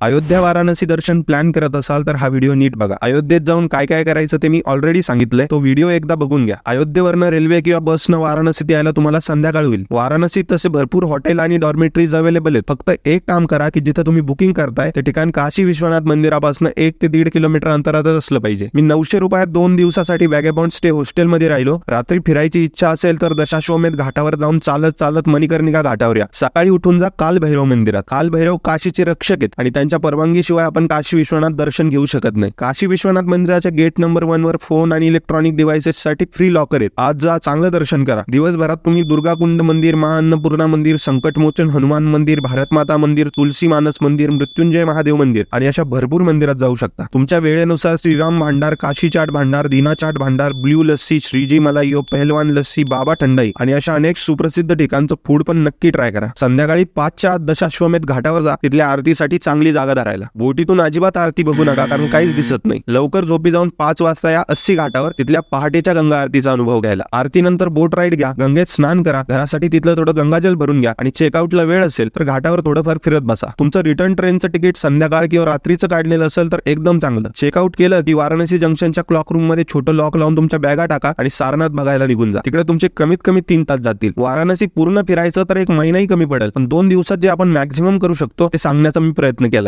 अयोध्या वाराणसी दर्शन plan करत असाल तर हा व्हिडिओ नीट बघा. अयोध्येत जाऊन काय काय करायचं ते मी ऑलरेडी सांगितलंय. तो व्हिडिओ एकदा बघून घ्या. अयोध्येवरनं रेल्वे किंवा बसनं वाराणसीत यायला तुम्हाला संध्याकाळ होईल. वाराणसीत तसे भरपूर हॉटेल आणि डॉर्मेटरीज अवेलेबल आहेत. फक्त एक काम करा की जिथं तुम्ही बुकिंग करताय ते ठिकाण काशी विश्वनाथ मंदिरापासून एक ते दीड किलोमीटर अंतरातच असलं पाहिजे. मी नऊशे रुपयात दोन दिवसासाठी वॅगेबॉन्ड स्टे हॉस्टेलमध्ये राहिलो. रात्री फिरायची इच्छा असेल तर दशाश्वमेध घाटावर जाऊन चालत चालत मणिकर्णिका घाटावर या. सकाळी उठून जा काल भैरव मंदिरात. काल भैरव काशीचे रक्षक आहेत आणि त्यांच्या परवानगीशिवाय आपण काशी विश्वनाथ दर्शन घेऊ शकत नाही. काशी विश्वनाथ मंदिराच्या गेट नंबर वन वर फोन आणि इलेक्ट्रॉनिक डिव्हायसेस साठी फ्री लॉकर आहेत. आज जा चांगलं दर्शन करा. दिवसभरात तुम्ही दुर्गाकुंड मंदिर महाअन्नपूर्णा मंदिर संकटमोचन हनुमान मंदिर भारतमाता मंदिर तुलसी मानस मंदिर मृत्युंजय महादेव मंदिर आणि अशा भरपूर मंदिरात जाऊ शकता. तुमच्या वेळेनुसार श्रीराम भांडार काशी चाट भांडार दिना चाट भांडार ब्ल्यू लस्सी श्रीजी मलाईयो पहलवान लस्सी बाबा थंडाई आणि अशा अनेक सुप्रसिद्ध ठिकाणचं फूड पण नक्की ट्राय करा. संध्याकाळी पाचच्या दशाश्वमेध घाटावर जा. तिथल्या आरतीसाठी चांगली जागा धरायला. बोटीतून अजिबात आरती बघू नका कारण काहीच दिसत नाही. लवकर झोपी जाऊन पाच वाजता या अस्सी घाटावर तिथल्या पहाटेच्या गंगा आरतीचा अनुभव घ्यायला. आरतीनंतर बोट राईड घ्या गंगेत स्नान करा घरासाठी तिथलं थोडं गंगाजल भरून घ्या आणि चेकआउटला वेळ असेल तर घाटावर थोडंफार फिरत बसा. तुमचं रिटर्न ट्रेनचं तिकीट संध्याकाळ किंवा रात्रीचं काढलेलं असेल तर एकदम चांगलं. चेकआउट केलं की वाराणसी जंक्शनच्या क्लॉक रूममध्ये छोटं लॉक लावून तुमच्या बॅगा टाका आणि सारनाथ बघायला निघून जा. तिकडे तुमचे कमीत कमी तीन तास जातील. वाराणसी पूर्ण फिरायचं तर एक महिनाही कमी पडेल पण दोन दिवसात जे आपण मॅक्झिमम करू शकतो ते सांगण्याचा मी प्रयत्न केला.